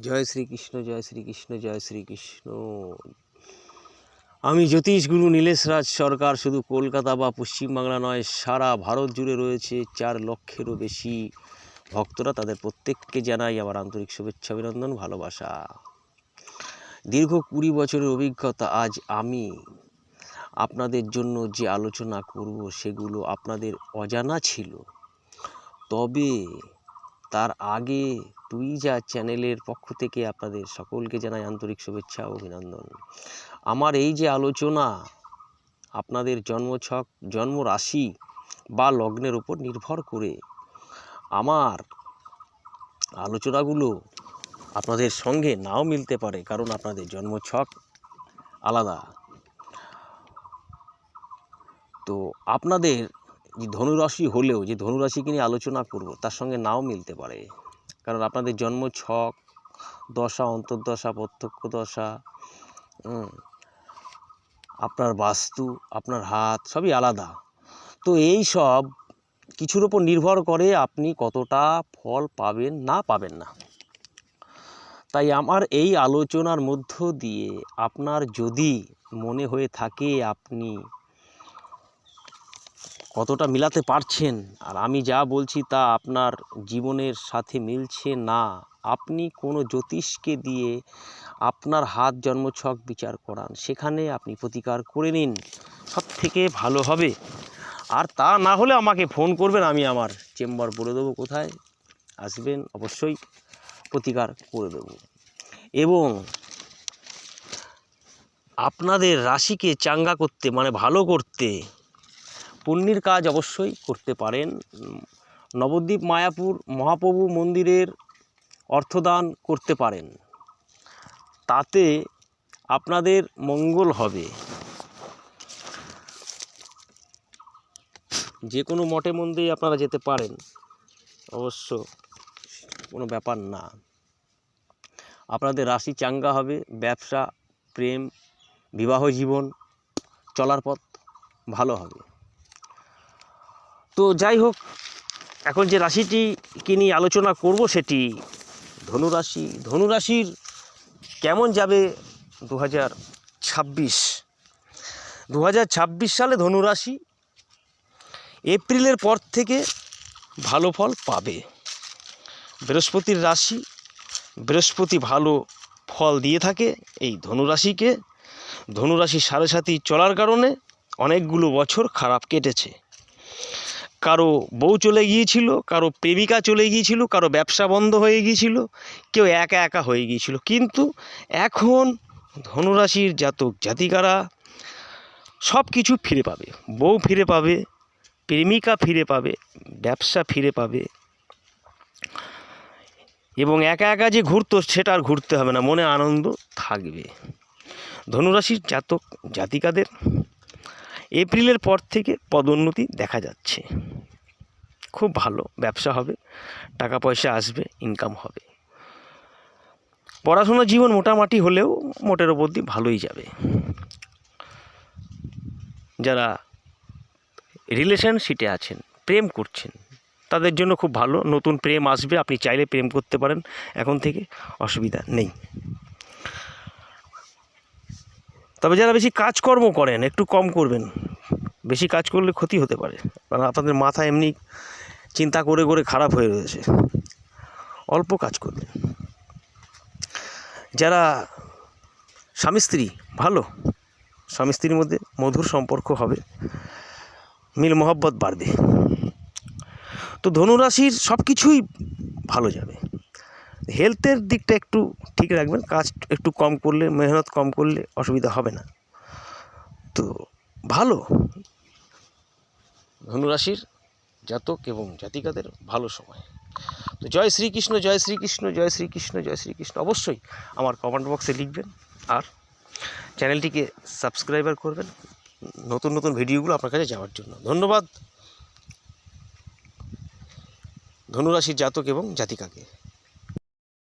জয় শ্রীকৃষ্ণ জয় শ্রীকৃষ্ণ জয় শ্রীকৃষ্ণ। আমি জ্যোতিষ গুরু নীলেশ রাজ সরকার, শুধু কলকাতা বা পশ্চিমবাংলা নয়, সারা ভারত জুড়ে রয়েছে চার লক্ষেরও বেশি ভক্তরা। তাদের প্রত্যেককে জানাই আমার আন্তরিক শুভেচ্ছা, অভিনন্দন, ভালোবাসা। দীর্ঘ কুড়ি বছরের অভিজ্ঞতা আজ আমি আপনাদের জন্য যে আলোচনা করব, সেগুলো আপনাদের অজানা ছিল। তবে তার আগে তুই যা চ্যানেলের পক্ষ থেকে আপনাদের সকলকে জানাই আন্তরিক শুভেচ্ছা ও অভিনন্দন। আমার এই যে আলোচনা, আপনাদের জন্মছক জন্ম রাশি বা লগ্নের উপর নির্ভর করে, আমার আলোচনাগুলো আপনাদের সঙ্গে নাও মিলতে পারে কারণ আপনাদের জন্মছক আলাদা। তো আপনাদের যে ধনুরাশি হলেও যে ধনুরাশিকে নিয়ে আলোচনা করব, তার সঙ্গে নাও মিলতে পারে। কারণ আপনাদের জন্ম ছক, দশা, অন্তর্দশা, প্রত্যক্ষ দশা আপনার বাস্তু, আপনার হাত, সবই আলাদা। তো এই সব কিছুর ওপর নির্ভর করে আপনি কতটা ফল পাবেন, না পাবেন না। তাই আমার এই আলোচনার মধ্য দিয়ে আপনার যদি মনে হয়ে থাকে আপনি কতটা মিলাতে পারছেন? আর আমি যা বলছি তা আপনার জীবনের সাথে মিলছে না। আপনি কোনো জ্যোতিষকে দিয়ে আপনার হাত জন্মছক বিচার করান। সেখানে আপনি প্রতিকার করে নিন। সব থেকে ভালো হবে। আর তা না হলে আমাকে ফোন করবেন, আমি আমার চেম্বার বলে দেবো কোথায়। আসবেন, অবশ্যই প্রতিকার করে দেবো। এবং আপনাদের রাশিকে চাঙ্গা করতে মানে ভালো করতে পুণ্যের কাজ অবশ্যই করতে পারেন। নবদ্বীপ, মায়াপুর মহাপ্রভু মন্দিরের অর্থদান করতে পারেন। তাতে আপনাদের মঙ্গল হবে। যে কোনো মঠে মন্দিরে আপনারা যেতে পারেন। অবশ্য কোনো ব্যাপার না। আপনাদের রাশি চাঙ্গা হবে, ব্যবসা, প্রেম, বিবাহ জীবন, চলার পথ ভালো হবে। তো যাই হোক, এখন যে রাশিটিকে নিয়ে আলোচনা করব সেটি ধনুরাশি। ধনুরাশির কেমন যাবে দু হাজার ছাব্বিশ? দু হাজার ছাব্বিশ সালে ধনুরাশি এপ্রিলের পর থেকে ভালো ফল পাবে। বৃহস্পতির রাশি বৃহস্পতি ভালো ফল দিয়ে থাকে এই ধনুরাশিকে। ধনুরাশি সাড়ে সাথী চলার কারণে অনেকগুলো বছর খারাপ কেটেছে। কারও বউ চলে গিয়েছিল, কারও প্রেমিকা চলে গিয়েছিল, কারও ব্যবসা বন্ধ হয়ে গিয়েছিল, কেউ একা একা হয়ে গিয়েছিল। কিন্তু এখন ধনুরাশির জাতক জাতিকারা সব কিছু ফিরে পাবে। বউ ফিরে পাবে, প্রেমিকা ফিরে পাবে, ব্যবসা ফিরে পাবে। এবং একা একা যে ঘুরতো, সেটা আর ঘুরতে হবে না, মনে আনন্দ থাকবে। ধনুরাশির জাতক জাতিকাদের এপ্রিলের পর থেকে পদোন্নতি দেখা যাচ্ছে। খুব ভালো, ব্যবসা হবে, টাকা পয়সা আসবে ইনকাম হবে। পড়াশোনা জীবন মোটামুটি হলেও মোটের ওপর দিয়ে ভালোই যাবে। যারা রিলেশনশিপে আছেন, প্রেম করছেন, তাদের জন্য খুব ভালো। নতুন প্রেম আসবে, আপনি চাইলে প্রেম করতে পারেন। এখন থেকে অসুবিধা নেই। তবে যারা বেশি কাজকর্ম করেন, একটু কম করবেন। বেশি কাজ করলে ক্ষতি হতে পারে। কারণ আপনাদের মাথা এমনি চিন্তা করে করে খারাপ হয়ে রয়েছে। অল্প কাজ করবেন যারা স্বামী স্ত্রী, ভালো। স্বামী স্ত্রীর মধ্যে মধুর সম্পর্ক হবে। মিল মহব্বত বাড়বে। তো ধনুরাশির সব কিছুই ভালো যাবে। হেলথের দিকটা একটু ঠিক রাখবেন, কাজ একটু কম করলে, মেহনত কম করলে অসুবিধা হবে না। তো ভালো। ধনুরাশির জাতক এবং জাতিকাদের ভালো সময়। তো জয় শ্রীকৃষ্ণ জয় শ্রীকৃষ্ণ জয় শ্রীকৃষ্ণ জয় শ্রীকৃষ্ণ অবশ্যই আমার কমেন্ট বক্সে লিখবেন। আর চ্যানেলটিকে সাবস্ক্রাইবার করবেন নতুন নতুন ভিডিওগুলো আপনার কাছে যাওয়ার জন্য। ধন্যবাদ। ধনুরাশির জাতক এবং জাতিকাকে।